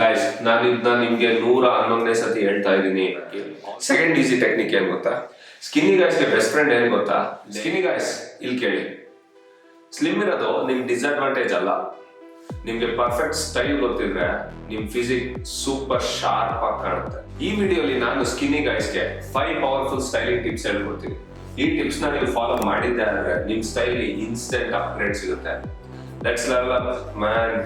Guys ನಾನು ಇದನ್ನ ನಿಮ್ಗೆ ನೂರ ಹನ್ನೊಂದನೇ ಸತಿ ಹೇಳ್ತಾ ಇದ್ದೀನಿ. ಸೆಕೆಂಡ್ ಈಸಿ ಟೆಕ್ನಿಕ್ ಏನ್ ಗೊತ್ತಾ? ಸ್ಕಿನ್ನಿ ಗಾಯ್ಸ್ಗೆ ಬೆಸ್ಟ್ ಫ್ರೆಂಡ್ ಏನ್ ಗೊತ್ತಾ? ಸ್ಕಿನ್ನಿ ಗಾಯ್ಸ್ ಇಲ್ಲಿ ಕೇಳಿ. ಸ್ಲಿಮ್ ಇರೋದು ನಿಮ್ ಡಿಸ್ಅಡ್ವಾಂಟೇಜ್ ಅಲ್ಲ. ನಿಮ್ಗೆ ಪರ್ಫೆಕ್ಟ್ ಸ್ಟೈಲ್ ಗೊತ್ತಿದ್ರೆ ನಿಮ್ ಫಿಸಿಕ್ ಸೂಪರ್ ಶಾರ್ಪ್ ಆಗಿ ಕಾಣುತ್ತೆ. ಈ ವಿಡಿಯೋಲಿ ನಾನು ಸ್ಕಿನ್ನಿ ಗಾಯ್ಸ್ಗೆ ಫೈವ್ ಪವರ್ಫುಲ್ ಸ್ಟೈಲಿಂಗ್ ಟಿಪ್ಸ್ ಹೇಳ್ಕೊಡ್ತೀನಿ. ಈ ಟಿಪ್ಸ್ನ ನೀವು ಫಾಲೋ ಮಾಡಿದ್ದೆ ಅಂದ್ರೆ ನಿಮ್ ಸ್ಟೈಲ್ ಇನ್ಸ್ಟೆಂಟ್ ಅಪ್ಗ್ರೇಡ್ ಸಿಗುತ್ತೆ. Let's level up man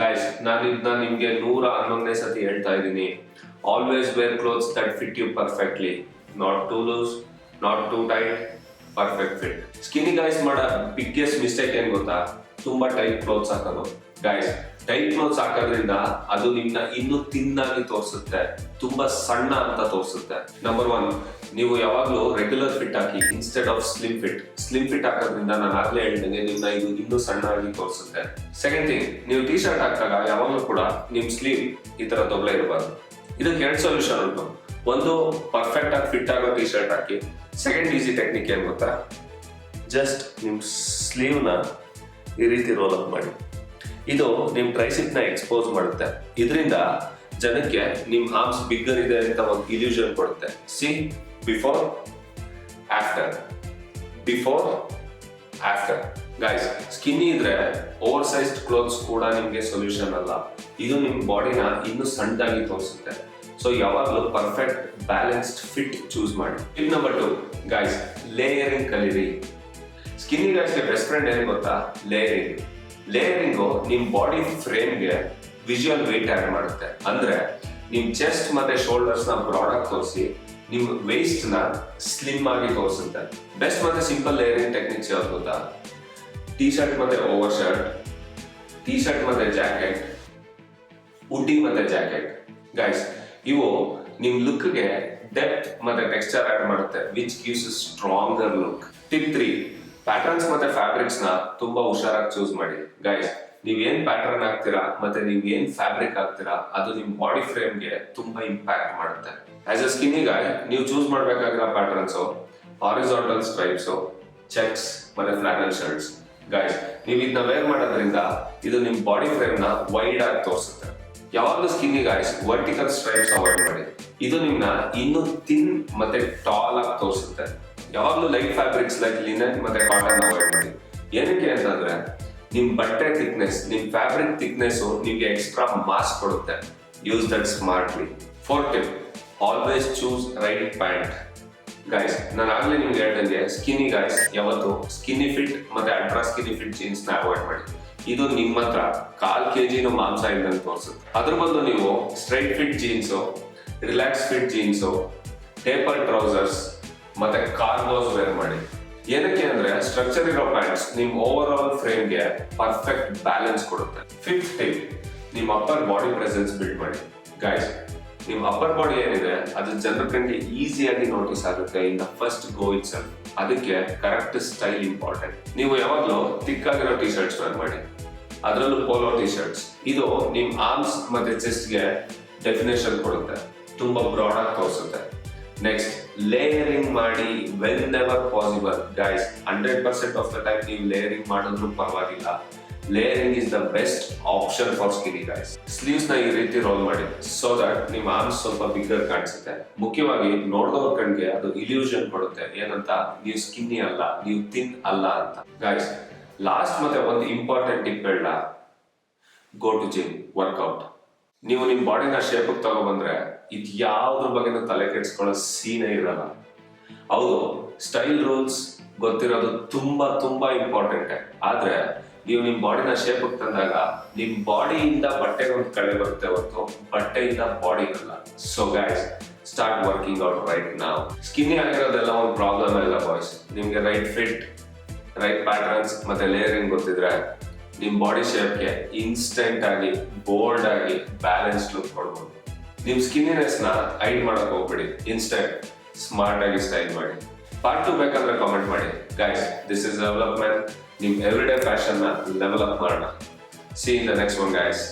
guys ನಾನು ಇದನ್ನ ನಿಮಗೆ ನೂರ ಹನ್ನೊಂದನೇ ಸತಿ ಹೇಳ್ತಾ ಇದ್ದೀನಿ. Always wear clothes that fit you perfectly not too loose not too tight perfect fit skinny guys ಮಾಡೋ ಬಿಗ್ಗೆಸ್ಟ್ ಮಿಸ್ಟೇಕ್ ಏನು ಗೊತ್ತಾ? ತುಂಬಾ ಟೈಟ್ ಕ್ಲೋತ್ಸ್ ಹಾಕೋದು. ಗಾಯ್ಸ್ ಟೈಟ್ ಕ್ಲೋತ್ಸ್ ಹಾಕೋದ್ರಿಂದ ಅದು ನಿಮ್ನ ಇನ್ನೂ ತಿನ್ನಾಗಿ ತೋರಿಸುತ್ತೆ, ತುಂಬಾ ಸಣ್ಣ ಅಂತ ತೋರಿಸುತ್ತೆ. ನಂಬರ್ ಒನ್ ನೀವು ಯಾವಾಗ್ಲೂ regular fit hockey instead of slim fit slim fit ಹಾಕೋದ್ರಿಂದ ನಾನು ಆಗ್ಲೇ ಹೇಳ್ದಂಗೆ ನಿಮ್ನ ಇದು ಇನ್ನೂ ಸಣ್ಣ ಆಗಿ ತೋರಿಸುತ್ತೆ. ಸೆಕೆಂಡ್ ಥಿಂಗ್ ನೀವು ಟಿ ಶರ್ಟ್ ಹಾಕಿದಾಗ ಯಾವಾಗಲೂ ಕೂಡ ನಿಮ್ ಸ್ಲೀವ್ ಈ ತರ ದೊಡ್ಡ ಇರಬಾರ್ದು. ಇದಕ್ಕೆ ಎರಡು ಸೊಲ್ಯೂಷನ್ ಉಂಟು. ಒಂದು ಪರ್ಫೆಕ್ಟ್ ಆಗಿ ಫಿಟ್ ಆಗೋ ಟಿ ಶರ್ಟ್ ಹಾಕಿ. ಸೆಕೆಂಡ್ ಈಸಿ ಟೆಕ್ನಿಕ್ ಏನ್ ಗೊತ್ತಾ? ಜಸ್ಟ್ ನಿಮ್ ಸ್ಲೀವ್ನ ಈ ರೀತಿ ರೋಲ್ ಅಪ್ ಮಾಡಿ. ಇದು ನಿಮ್ ಟ್ರೈಸಿಪ್ನ ಎಕ್ಸ್ಪೋಸ್ ಮಾಡುತ್ತೆ. ಇದರಿಂದ ಜನಕ್ಕೆ ನಿಮ್ ಆರ್ಮ್ಸ್ ಬಿಗ್ಗರ್ ಇದೆ ಅಂತ ಒಂದು ಇಲ್ಯೂಷನ್ ಕೊಡುತ್ತೆ. See before after before after guys skinny ಇದ್ರೆ ಓವರ್ ಸೈಜ್ಡ್ ಕ್ಲೋತ್ಸ್ ಕೂಡ ನಿಮ್ಗೆ ಸೊಲ್ಯೂಷನ್ ಅಲ್ಲ. ಇದು ನಿಮ್ ಬಾಡಿನ ಇನ್ನೂ ಸಣ್ಣದಾಗಿ ತೋರಿಸುತ್ತೆ. ಸೊ ಯಾವಾಗಲೂ ಪರ್ಫೆಕ್ಟ್ ಬ್ಯಾಲೆನ್ಸ್ಡ್ ಫಿಟ್ ಚೂಸ್ ಮಾಡಿ. Tip number two guys layering ಕಲೀರಿ. ಸ್ಕಿನ್ನಿ ಗೈಸ್ಗೆ ಬೆಸ್ಟ್ ಫ್ರೆಂಡ್ ಏನು ಗೊತ್ತಾ? ಲೇಯರಿಂಗ್ ಲೇಯರಿಂಗು ನಿಮ್ ಬಾಡಿ ಫ್ರೇಮ್ಗೆ ವಿಜುವಲ್ ವೇಟ್ ಆಡ್ ಮಾಡುತ್ತೆ. ಅಂದ್ರೆ ನಿಮ್ಮ ಚೆಸ್ಟ್ ಮತ್ತೆ ಶೋಲ್ಡರ್ಸ್ನ ನ ಬ್ರಾಡ್ ತೋರಿಸಿ ನಿಮ್ಮ ವೇಸ್ಟ್ನ ಸ್ಲಿಮ್ ಆಗಿ ತೋರಿಸುತ್ತೆ. ಬೆಸ್ಟ್ ಮತ್ತು ಸಿಂಪಲ್ ಲೇಯರಿಂಗ್ ಟೆಕ್ನಿಕ್ಸ್ ಯಾವ್ದು ಗೊತ್ತಾ? ಟಿ ಶರ್ಟ್ ಮತ್ತು ಓವರ್ ಶರ್ಟ್ ಟಿ ಶರ್ಟ್ ಮತ್ತೆ ಜಾಕೆಟ್ ಉಡ್ಡಿ ಮತ್ತು ಜಾಕೆಟ್ ಗೈಸ್ ಇವು ನಿಮ್ಮ ಲುಕ್ಗೆ ಡೆಪ್ತ್ ಮತ್ತೆ ಟೆಕ್ಸ್ಚರ್ ಆಡ್ ಮಾಡುತ್ತೆ which gives stronger look tip three patterns ಮತ್ತೆ ಫ್ಯಾಬ್ರಿಕ್ಸ್ನ ತುಂಬಾ ಹುಷಾರಾಗಿ ಚೂಸ್ ಮಾಡಿ. ಗೈಸ್ ನೀವ್ ಏನ್ ಪ್ಯಾಟರ್ನ್ ಹಾಕ್ತೀರಾ ಮತ್ತೆ ನೀವ್ ಏನ್ ಫ್ಯಾಬ್ರಿಕ್ ಹಾಕ್ತೀರಾ, ಅದು ನಿಮ್ ಬಾಡಿ ಫ್ರೇಮ್ಗೆ ತುಂಬಾ ಇಂಪ್ಯಾಕ್ಟ್ ಮಾಡುತ್ತೆ. ಆಸ್ ಅ ಸ್ಕಿನ್ನಿ ಗಾಯ್ ನೀವು ಚೂಸ್ ಮಾಡ್ಬೇಕಾಗಿರೋ ಪ್ಯಾಟರ್ನ್ಸ್ ಹಾರಿಸಾಂಟಲ್ ಸ್ಟ್ರೈಪ್ಸ್ ಚೆಕ್ಸ್ ಮತ್ತೆ ಫ್ಲಾನಲ್ ಶರ್ಟ್ಸ್ ಗೈಸ್ ನೀವು ಇದನ್ನ ವೇರ್ ಮಾಡೋದ್ರಿಂದ ಇದು ನಿಮ್ ಬಾಡಿ ಫ್ರೇಮ್ನ ವೈಡ್ ಆಗಿ ತೋರಿಸುತ್ತೆ. ಯಾವಾಗಲೂ skinny guys vertical stripes avoid ಮಾಡಿ. ಇದು ನಿಮ್ನ ಇನ್ನೂ ತಿನ್ ಮತ್ತೆ ಟಾಲ್ ಆಗಿ ತೋರಿಸುತ್ತೆ. ಯಾವಾಗಲೂ ಲೈಟ್ ಫ್ಯಾಬ್ರಿಕ್ಸ್ ಲೈಕ್ ಲಿನನ್ ಮತ್ತೆ ಕಾಟನ್ ಅವಾಯ್ಡ್ ಮಾಡಿ ಏನಕ್ಕೆ ಅಂತಂದ್ರೆ, ನಿಮ್ ಬಟ್ಟೆ ಥಿಕ್ನೆಸ್ ನಿಮ್ ಫ್ಯಾಬ್ರಿಕ್ ಥಿಕ್ನೆಸ್ ನಿಮ್ಗೆ ಎಕ್ಸ್ಟ್ರಾ ಮಾಸ್ ಕೊಡುತ್ತೆ. Use that smartly four tip always choose right pant guys ನಾನು ಆಗ್ಲೇ ನಿಮ್ಗೆ ಹೇಳ್ದಂಗೆ ಸ್ಕಿನ್ನಿ ಗೈಸ್ ಯಾವತ್ತು ಸ್ಕಿನ್ನಿ ಫಿಟ್ ಮತ್ತೆ ಅಲ್ಟ್ರಾ ಸ್ಕಿನ್ನಿ ಫಿಟ್ ಜೀನ್ಸ್ನ ಅವಾಯ್ಡ್ ಮಾಡಿ. ಇದು ನಿಮ್ಮ ಹತ್ರ ಕಾಲ್ ಕೆಜಿನೂ ಮಾಂಸ ಇದ್ದಂಗೆ ತೋರಿಸುತ್ತೆ. ಅದ್ರ ಬದಲು ನೀವು straight fit jeans relax fit jeans taper trousers ಮತ್ತೆ ಕಾರ್ಗೋಸ್ ವೇರ್ ಮಾಡಿ. ಏನಕ್ಕೆ ಅಂದ್ರೆ ಸ್ಟ್ರಕ್ಚರ್ ಇರೋ ಪ್ಯಾಂಟ್ಸ್ ನಿಮ್ ಓವರ್ ಆಲ್ ಫ್ರೇಮ್ಗೆ ಪರ್ಫೆಕ್ಟ್ ಬ್ಯಾಲೆನ್ಸ್ ಕೊಡುತ್ತೆ. ಫಿಫ್ತ್ ಟಿಪ್ ನಿಮ್ ಅಪ್ಪರ್ ಬಾಡಿ ಪ್ರೆಸೆನ್ಸ್ ಬಿಲ್ಡ್ ಮಾಡಿ. ಗೈಸ್ ನಿಮ್ ಅಪ್ಪರ್ ಬಾಡಿ ಏನಿದೆ, ಅದು ಜನರ ಕಣ್ಣಿಗೆ ಈಸಿಯಾಗಿ ನೋಟಿಸ್ ಆಗುತ್ತೆ in the first go itself ಅದಕ್ಕೆ ಕರೆಕ್ಟ್ ಸ್ಟೈಲ್ ಇಂಪಾರ್ಟೆಂಟ್ ನೀವು ಯಾವಾಗಲೂ ಥಿಕ್ ಆಗಿರೋ ಟಿ ಶರ್ಟ್ಸ್ ವೇರ್ ಮಾಡಿ. ಅದರಲ್ಲೂ ಪೋಲೋ ಟಿ ಶರ್ಟ್ಸ್ ಇದು ನಿಮ್ ಆರ್ಮ್ಸ್ ಮತ್ತೆ ಚೆಸ್ಟ್ಗೆ ಡೆಫಿನೇಷನ್ ಕೊಡುತ್ತೆ. ತುಂಬಾ ಬ್ರಾಡ್ ಆಗಿ ತೋರಿಸುತ್ತೆ. ನೆಕ್ಸ್ಟ್ ಲೇಯರಿಂಗ್ ಮಾಡಿ well never possible guys hundred percent of the time ನೀವು ಲೇಯರಿಂಗ್ ಮಾಡಿದ್ರು ಪರವಾಗಿಲ್ಲ. Layering is the best option for skinny guys ಸ್ಲೀವ್ಸ್ನ ಈ ರೀತಿ ರೋಲ್ ಮಾಡಿ ಸೊ ದಟ್ ನಿಮ್ಮ ಆರ್ಮ್ಸ್ ಸ್ವಲ್ಪ ಬಿಗ್ಗರ್ ಕಾಣಿಸುತ್ತೆ. ಮುಖ್ಯವಾಗಿ ನೋಡಿದವ್ರ ಕಣ್ಗೆ ಅದು ಇಲ್ಯೂಷನ್ ಕೊಡುತ್ತೆ. ಏನಂತ? ನೀವು ಸ್ಕಿನ್ನಿ ಅಲ್ಲ, ನೀವು ತಿನ್ ಅಲ್ಲ ಅಂತ. ಗೈಸ್ ಲಾಸ್ಟ್ ಮತ್ತೆ ಒಂದು ಇಂಪಾರ್ಟೆಂಟ್ ಟಿಪ್ ಹೇಳ ಗೋ ಟು ಜಿಮ್ ವರ್ಕೌಟ್ ನೀವು ನಿಮ್ ಬಾಡಿನ ಶೇಪ್ ತಗೊಬಂದ್ರೆ ಇದು ಯಾವ್ದ್ರ ಬಗ್ಗೆ ತಲೆ ಕೆಡ್ಸ್ಕೊಳ್ಳೋ ಸೀನೇ ಇರಲ್ಲ. ಹೌದು ಸ್ಟೈಲ್ ರೂಲ್ಸ್ ಗೊತ್ತಿರೋದು ತುಂಬಾ ತುಂಬಾ ಇಂಪಾರ್ಟೆಂಟ್ ಆದ್ರೆ ನೀವು ನಿಮ್ ಬಾಡಿನ ಶೇಪ್ ತಂದಾಗ ನಿಮ್ ಬಾಡಿಯಿಂದ ಬಟ್ಟೆಗೆ ಒಂದು ಕಳೆ ಬರುತ್ತೆ ಹೊತ್ತು ಬಟ್ಟೆಯಿಂದ ಬಾಡಿ ಇರಲ್ಲ. So guys start working out right ನಾವು ಸ್ಕಿನ್ ಆಗಿರೋದೆಲ್ಲ ಒಂದು ಪ್ರಾಬ್ಲಮ್ ಇಲ್ಲ ಬಾಯ್ಸ್ ನಿಮ್ಗೆ ರೈಟ್ ಫಿಟ್ ರೈಟ್ ಪ್ಯಾಟರ್ನ್ಸ್ ಮತ್ತೆ ಲೇಯರಿಂಗ್ ಗೊತ್ತಿದ್ರೆ ನಿಮ್ ಬಾಡಿ ಶೇಪ್ಗೆ ಇನ್ಸ್ಟೆಂಟ್ ಆಗಿ ಬೋಲ್ಡ್ ಆಗಿ ಬ್ಯಾಲೆನ್ಸ್ ಲುಕ್ ಕೊಡ್ಬೋದು. ನಿಮ್ಮ ಸ್ಕಿನ್ನಿನೆಸ್ನ ಹೈಡ್ ಮಾಡಕ್ ಹೋಗ್ಬೇಡಿ. ಇನ್ಸ್ಟೆಂಟ್ ಸ್ಮಾರ್ಟ್ ಆಗಿ ಸ್ಟೈಲ್ ಮಾಡಿ. ಪಾರ್ಟ್ ಟು ಬೇಕಂದ್ರೆ ಕಾಮೆಂಟ್ ಮಾಡಿ. ಗೈಸ್ ದಿಸ್ ಇಸ್ ಡೆವಲಪ್ಮೆಂಟ್ ನಿಮ್ಮ ಎವ್ರಿಡೇ ಫ್ಯಾಷನ್ನ ಲೆವೆಲ್ ಮಾಡೋಣ. See in the next one guys